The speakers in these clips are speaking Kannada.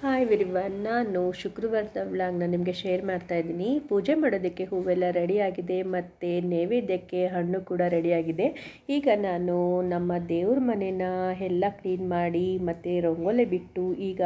Huh? ಹಾಯ್ ವಿರಿವನ್ ನಾನು ಶುಕ್ರವಾರದ ವ್ಲಾಗ್ನ ನಿಮಗೆ ಶೇರ್ ಮಾಡ್ತಾ ಇದ್ದೀನಿ. ಪೂಜೆ ಮಾಡೋದಕ್ಕೆ ಹೂವೆಲ್ಲ ರೆಡಿಯಾಗಿದೆ ಮತ್ತು ನೈವೇದ್ಯಕ್ಕೆ ಹಣ್ಣು ಕೂಡ ರೆಡಿಯಾಗಿದೆ ಈಗ ನಾನು ನಮ್ಮ ದೇವ್ರ ಮನೆನ ಎಲ್ಲ ಕ್ಲೀನ್ ಮಾಡಿ ಮತ್ತು ರಂಗೋಲೆ ಬಿಟ್ಟು ಈಗ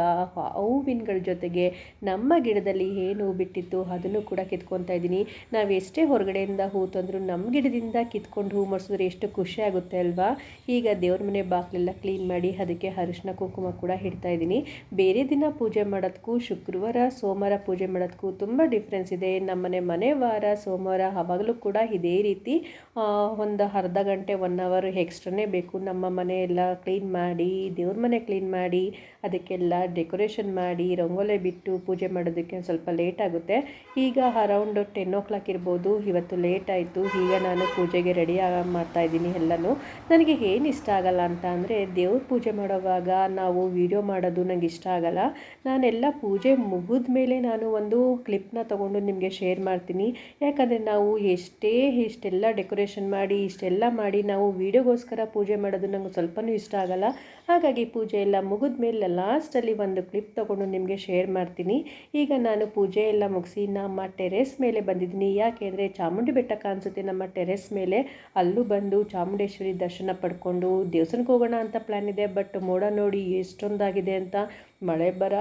ಹೂವಿನಗಳ ಜೊತೆಗೆ ನಮ್ಮ ಗಿಡದಲ್ಲಿ ಏನು ಹೂ ಬಿಟ್ಟಿತ್ತು ಅದನ್ನು ಕೂಡ ಕಿತ್ಕೊತಾ ಇದ್ದೀನಿ. ನಾವು ಎಷ್ಟೇ ಹೊರಗಡೆಯಿಂದ ಹೂ ತಂದರೂ ನಮ್ಮ ಗಿಡದಿಂದ ಕಿತ್ಕೊಂಡು ಹೂ ಮಾಡಿಸಿದ್ರೆ ಎಷ್ಟು ಖುಷಿ ಆಗುತ್ತೆ ಅಲ್ವಾ? ಈಗ ದೇವ್ರ ಮನೆ ಬಾಗಿಲೆಲ್ಲ ಕ್ಲೀನ್ ಮಾಡಿ ಅದಕ್ಕೆ ಅರಿಶಿನ ಕುಂಕುಮ ಕೂಡ ಇಡ್ತಾ ಇದ್ದೀನಿ. ಬೇರೆ ದಿನ ಪೂಜೆ ಮಾಡೋದಕ್ಕೂ ಶುಕ್ರವಾರ, ಸೋಮವಾರ ಪೂಜೆ ಮಾಡೋದಕ್ಕೂ ತುಂಬ ಡಿಫ್ರೆನ್ಸ್ ಇದೆ. ನಮ್ಮನೆ ಮನೆ ವಾರ, ಸೋಮವಾರ ಆವಾಗಲೂ ಕೂಡ ಇದೇ ರೀತಿ ಒಂದು ಅರ್ಧ ಗಂಟೆ ಒನ್ ಅವರ್ ಎಕ್ಸ್ಟ್ರಾನೇ ಬೇಕು. ನಮ್ಮ ಮನೆ ಎಲ್ಲ ಕ್ಲೀನ್ ಮಾಡಿ, ದೇವ್ರ ಮನೆ ಕ್ಲೀನ್ ಮಾಡಿ, ಅದಕ್ಕೆಲ್ಲ ಡೆಕೋರೇಷನ್ ಮಾಡಿ, ರಂಗೋಲೆ ಬಿಟ್ಟು ಪೂಜೆ ಮಾಡೋದಕ್ಕೆ ಸ್ವಲ್ಪ ಲೇಟ್ ಆಗುತ್ತೆ. ಈಗ ಅರೌಂಡ್ ಟೆನ್ ಓ ಕ್ಲಾಕ್ ಇರ್ಬೋದು. ಇವತ್ತು ಲೇಟ್ ಆಯಿತು. ಈಗ ನಾನು ಪೂಜೆಗೆ ರೆಡಿ ಮಾಡ್ತಾ ಇದ್ದೀನಿ ಎಲ್ಲನೂ. ನನಗೆ ಏನು ಇಷ್ಟ ಆಗಲ್ಲ ಅಂತ ಅಂದರೆ ದೇವ್ರ ಪೂಜೆ ಮಾಡೋವಾಗ ನಾವು ವಿಡಿಯೋ ಮಾಡೋದು ನನಗೆ ಇಷ್ಟ ಆಗಲ್ಲ. ನಾನೆಲ್ಲ ಪೂಜೆ ಮುಗಿದ ಮೇಲೆ ನಾನು ಒಂದು ಕ್ಲಿಪ್ನ ತೊಗೊಂಡು ನಿಮಗೆ ಶೇರ್ ಮಾಡ್ತೀನಿ. ಯಾಕಂದರೆ ನಾವು ಎಷ್ಟೇ ಇಷ್ಟೆಲ್ಲ ಡೆಕೋರೇಷನ್ ಮಾಡಿ, ಇಷ್ಟೆಲ್ಲ ಮಾಡಿ ನಾವು ವೀಡಿಯೋಗೋಸ್ಕರ ಪೂಜೆ ಮಾಡೋದು ನಂಗೆ ಸ್ವಲ್ಪನೂ ಇಷ್ಟ ಆಗಲ್ಲ. ಹಾಗಾಗಿ ಪೂಜೆ ಎಲ್ಲ ಮುಗಿದ ಮೇಲೆ ಲಾಸ್ಟಲ್ಲಿ ಒಂದು ಕ್ಲಿಪ್ ತೊಗೊಂಡು ನಿಮಗೆ ಶೇರ್ ಮಾಡ್ತೀನಿ. ಈಗ ನಾನು ಪೂಜೆ ಎಲ್ಲ ಮುಗಿಸಿ ನಮ್ಮ ಟೆರೆಸ್ ಮೇಲೆ ಬಂದಿದ್ದೀನಿ. ಯಾಕೆಂದರೆ ಚಾಮುಂಡಿ ಬೆಟ್ಟ ಕಾಣಿಸುತ್ತೆ ನಮ್ಮ ಟೆರೆಸ್ ಮೇಲೆ. ಅಲ್ಲೂ ಬಂದು ಚಾಮುಂಡೇಶ್ವರಿ ದರ್ಶನ ಪಡ್ಕೊಂಡು ದೇವಸ್ಥಾನಕ್ಕೆ ಹೋಗೋಣ ಅಂತ ಪ್ಲ್ಯಾನ್ ಇದೆ. ಬಟ್ ಮೋಡ ನೋಡಿ ಎಷ್ಟೊಂದಾಗಿದೆ ಅಂತ ಮಳೆ ಬರ,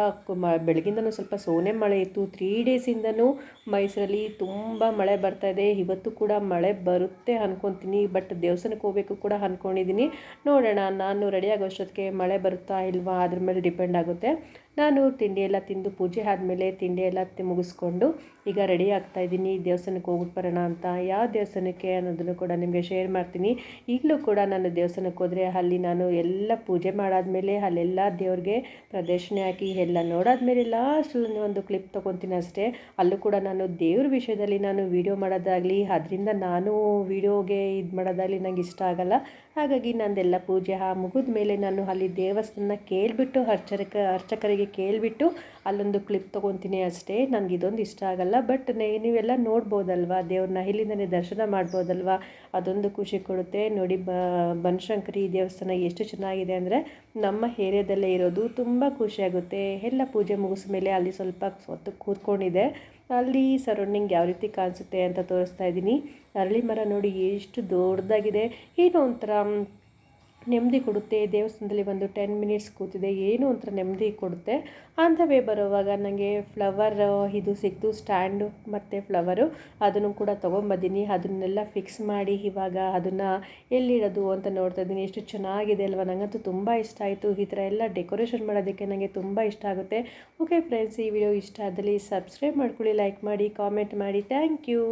ಮ, ಬೆಳಗಿಂದನೂ ಸ್ವಲ್ಪ ಸೋನೆ ಮಳೆ ಇತ್ತು. ತ್ರೀ ಡೇಸಿಂದನೂ ಮೈಸೂರಲ್ಲಿ ತುಂಬ ಮಳೆ ಬರ್ತಾ ಇದೆ. ಇವತ್ತು ಕೂಡ ಮಳೆ ಬರುತ್ತೆ ಅಂದ್ಕೊತೀನಿ ಬಟ್ ದೇವಸ್ಥಾನಕ್ಕೆ ಹೋಗಬೇಕು ಕೂಡ ಅಂದ್ಕೊಂಡಿದ್ದೀನಿ ನೋಡೋಣ, ನಾನು ರೆಡಿ ಆಗೋಷ್ಟೊತ್ತಿಗೆ ಮಳೆ ಬರುತ್ತಾ ಇಲ್ವಾ? ಅದ್ರ ಮೇಲೆ ಡಿಪೆಂಡ್ ಆಗುತ್ತೆ. ನಾನು ತಿಂಡಿ ಎಲ್ಲ ತಿಂದು ಪೂಜೆ ಆದಮೇಲೆ ತಿಂಡಿ ಎಲ್ಲ ಮುಗಿಸ್ಕೊಂಡು ಈಗ ರೆಡಿ ಆಗ್ತಾ ಇದ್ದೀನಿ. ದೇವಸ್ಥಾನಕ್ಕೆ ಹೋಗ್ಬಿಟ್ಟು ಬರೋಣ ಅಂತ. ಯಾವ ದೇವಸ್ಥಾನಕ್ಕೆ ಅನ್ನೋದನ್ನು ಕೂಡ ನಿಮಗೆ ಶೇರ್ ಮಾಡ್ತೀನಿ. ಈಗಲೂ ಕೂಡ ನಾನು ದೇವಸ್ಥಾನಕ್ಕೆ ಹೋದರೆ ಅಲ್ಲಿ ನಾನು ಎಲ್ಲ ಪೂಜೆ ಮಾಡಾದಮೇಲೆ ಅಲ್ಲೆಲ್ಲ ದೇವ್ರಿಗೆ ಪ್ರದರ್ಶನೆ ಹಾಕಿ ಎಲ್ಲ ನೋಡಾದ್ಮೇಲೆ ಲಾಸ್ಟ್ ಒಂದು ಕ್ಲಿಪ್ ತೊಗೊತೀನಿ ಅಷ್ಟೇ. ಅಲ್ಲೂ ಕೂಡ ನಾನು ದೇವ್ರ ವಿಷಯದಲ್ಲಿ ನಾನು ವೀಡಿಯೋ ಮಾಡೋದಾಗಲಿ, ಅದರಿಂದ ನಾನು ವೀಡಿಯೋಗೆ ಇದು ಮಾಡೋದಾಗಲಿ ನಂಗೆ ಇಷ್ಟ ಆಗಲ್ಲ. ಹಾಗಾಗಿ ನಂದೆಲ್ಲ ಪೂಜೆ ಆ ಮುಗಿದ ಮೇಲೆ ನಾನು ಅಲ್ಲಿ ದೇವಸ್ಥಾನ ಕೇಳಿಬಿಟ್ಟು ಅರ್ಚಕ ಅರ್ಚಕರಿಗೆ ಕೇಳಿಬಿಟ್ಟು ಅಲ್ಲೊಂದು ಕ್ಲಿಪ್ ತೊಗೊತೀನಿ ಅಷ್ಟೇ. ನನಗೆ ಇದೊಂದು ಇಷ್ಟ ಆಗಲ್ಲ. ಬಟ್ ನೀವೆಲ್ಲ ನೋಡ್ಬೋದಲ್ವಾ? ದೇವ್ರನ್ನ ಇಲ್ಲಿಂದನೇ ದರ್ಶನ ಮಾಡ್ಬೋದಲ್ವಾ? ಅದೊಂದು ಖುಷಿ ಕೊಡುತ್ತೆ. ನೋಡಿ, ಬ, ಬನಶಂಕರಿ ದೇವಸ್ಥಾನ ಎಷ್ಟು ಚೆನ್ನಾಗಿದೆ ಅಂದರೆ ನಮ್ಮ ಏರಿಯಾದಲ್ಲೇ ಇರೋದು ತುಂಬ ಖುಷಿಯಾಗುತ್ತೆ ಎಲ್ಲ ಪೂಜೆ ಮುಗಿಸ ಮೇಲೆ ಅಲ್ಲಿ ಸ್ವಲ್ಪ ಹೊತ್ತು ಕೂತ್ಕೊಂಡಿದೆ. ಅಲ್ಲಿ ಸರೌಂಡಿಂಗ್ ಯಾವ ರೀತಿ ಕಾಣಿಸುತ್ತೆ ಅಂತ ತೋರಿಸ್ತಾ ಇದ್ದೀನಿ. ಅರಳಿ ಮರ ನೋಡಿ ಎಷ್ಟು ದೊಡ್ಡದಾಗಿದೆ. ಏನೋ ಒಂಥರ ನೆಮ್ಮದಿ ಕೊಡುತ್ತೆ, ದೇವಸ್ಥಾನದಲ್ಲಿ ಒಂದು ಟೆನ್ ಮಿನಿಟ್ಸ್ ಕೂತಿದೆ, ಏನು ಒಂಥರ ನೆಮ್ಮದಿ ಕೊಡುತ್ತೆ. ಆನ್ ವೇ ಬರೋವಾಗ ನನಗೆ ಫ್ಲವರ್ ಇದು ಸಿಕ್ತು ಸ್ಟ್ಯಾಂಡು ಮತ್ತು ಫ್ಲವರು ಅದನ್ನು ಕೂಡ ತೊಗೊಂಬಂದಿನಿ ಅದನ್ನೆಲ್ಲ ಫಿಕ್ಸ್ ಮಾಡಿ ಇವಾಗ ಅದನ್ನು ಎಲ್ಲಿಡೋದು ಅಂತ ನೋಡ್ತಾ ಇದ್ದೀನಿ. ಎಷ್ಟು ಚೆನ್ನಾಗಿದೆ ಅಲ್ವಾ? ನನಗಂತೂ ತುಂಬ ಇಷ್ಟ ಆಯಿತು. ಈ ಥರ ಎಲ್ಲ ಡೆಕೋರೇಷನ್ ಮಾಡೋದಕ್ಕೆ ನನಗೆ ತುಂಬ ಇಷ್ಟ ಆಗುತ್ತೆ. ಓಕೆ ಫ್ರೆಂಡ್ಸ್ ಈ ವಿಡಿಯೋ ಇಷ್ಟ ಆದಲ್ಲಿ ಸಬ್ಸ್ಕ್ರೈಬ್ ಮಾಡ್ಕೊಳ್ಳಿ ಲೈಕ್ ಮಾಡಿ ಕಾಮೆಂಟ್ ಮಾಡಿ. Thank you